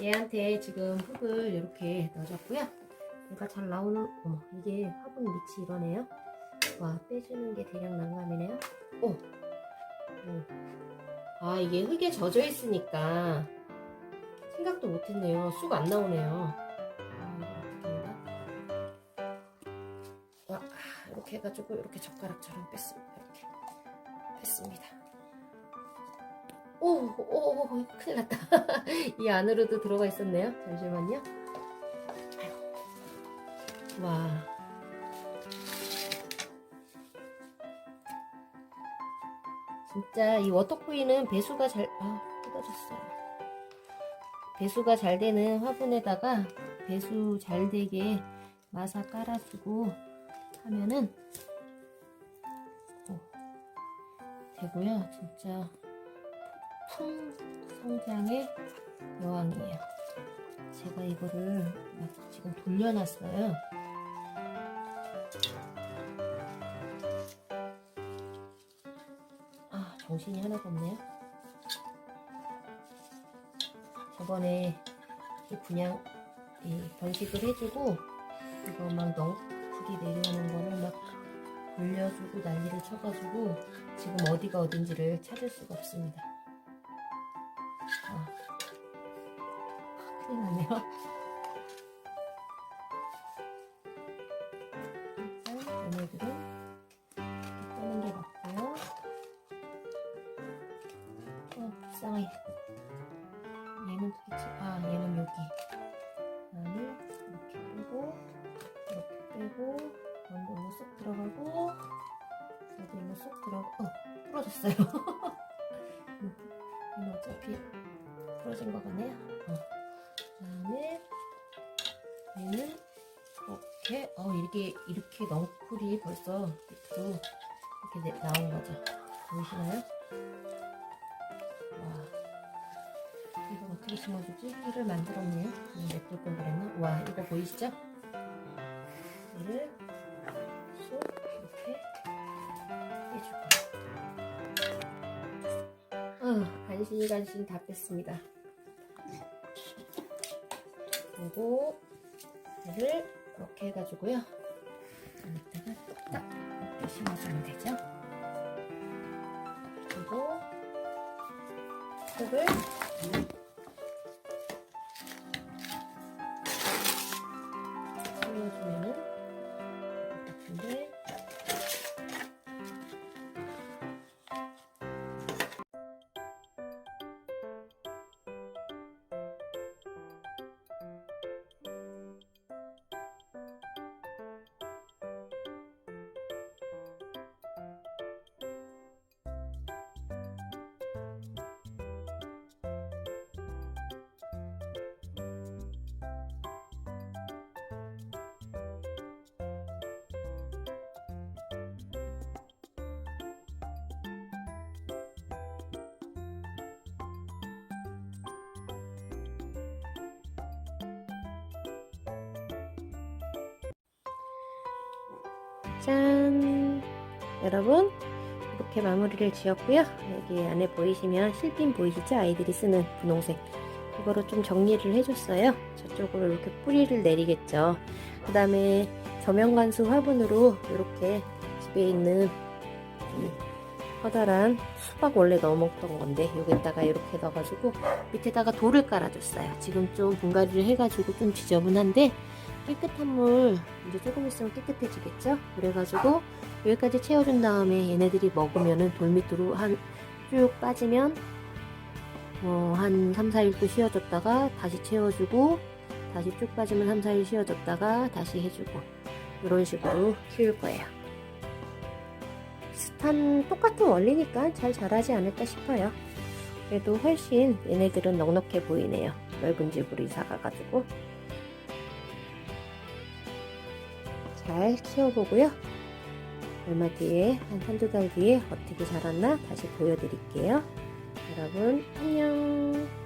얘한테 지금 흙을 이렇게 넣어줬고요. 얘가 잘 나오는, 어머, 이게 화분 밑이 이러네요. 와, 빼주는 게 대략 난감이네요. 오! 오. 아, 이게 흙에 젖어 있으니까 생각도 못했네요. 쑥 안 나오네요. 아? 와, 이렇게 해가지고 이렇게 젓가락처럼 뺐습니다. 이렇게 뺐습니다. 오, 오, 오, 큰일 났다. 이 안으로도 들어가 있었네요. 잠시만요. 와. 진짜 이 워터코인은 배수가 잘, 아, 뜯어졌어요. 배수가 잘 되는 화분에다가 배수 잘 되게 마사 깔아주고 하면은 어, 되고요. 진짜 풍 성장의 여왕이에요. 제가 이거를 막 지금 돌려놨어요. 아, 정신이 하나도 없네요. 저번에 이 분양 이 번식을 해주고 이거 막 넝쿨이 내려오는 거를 막 돌려주고 난리를 쳐가지고 지금 어디가 어딘지를 찾을 수가 없습니다. 일단 얘네들은 빼는 게 맞고요. 어, 불쌍해. 얘는 도대체, 아, 얘는 여기. 안을 이렇게 빼고, 이렇게 빼고, 먼저 일로 쏙 들어가고, 여기 일로 쏙 들어가고, 어, 부러졌어요. 음, 얘는 어차피 부러진 것 같네요. 어. 그다음에 얘는 이렇게, 어, 이게 이렇게 넝쿨이 벌써 밑으로 이렇게 내- 나온 거죠. 보이시나요? 와. 이거 어떻게 심어주지? 흙을 만들었네요. 음, 냅둘 걸 그랬나? 와, 이거 보이시죠? 얘를 쏙 이렇게 해주고. 어, 간신히 간신히 다 뺐습니다. 그리고 얘를 이렇게 해가지고요. 여기다가 뚝딱 이렇게 심어주면 되죠. 그리고 흙을 채워주면은 짠! 여러분, 이렇게 마무리를 지었고요. 여기 안에 보이시면 실핀 보이시죠? 아이들이 쓰는 분홍색. 이거로 좀 정리를 해줬어요. 저쪽으로 이렇게 뿌리를 내리겠죠. 그 다음에 저면관수 화분으로 이렇게 집에 있는 이 커다란 수박 원래 넣어 먹던 건데 여기다가 이렇게 넣어가지고 밑에다가 돌을 깔아줬어요. 지금 좀 분갈이를 해가지고 좀 지저분한데 깨끗한 물 이제 조금 있으면 깨끗해지겠죠? 그래가지고 여기까지 채워준 다음에 얘네들이 먹으면은 돌 밑으로 한 쭉 빠지면 뭐한 3, 4일 또 쉬어줬다가 다시 채워주고 다시 쭉 빠지면 3, 4일 쉬어줬다가 다시 해주고 이런 식으로 키울 거예요. 비슷한 똑같은 원리니까 잘 자라지 않을까 싶어요. 그래도 훨씬 얘네들은 넉넉해 보이네요. 넓은 집으로 이사 가가지고 잘 키워보고요. 얼마 뒤에 한 한두 달 뒤에 어떻게 자랐나 다시 보여드릴게요. 여러분 안녕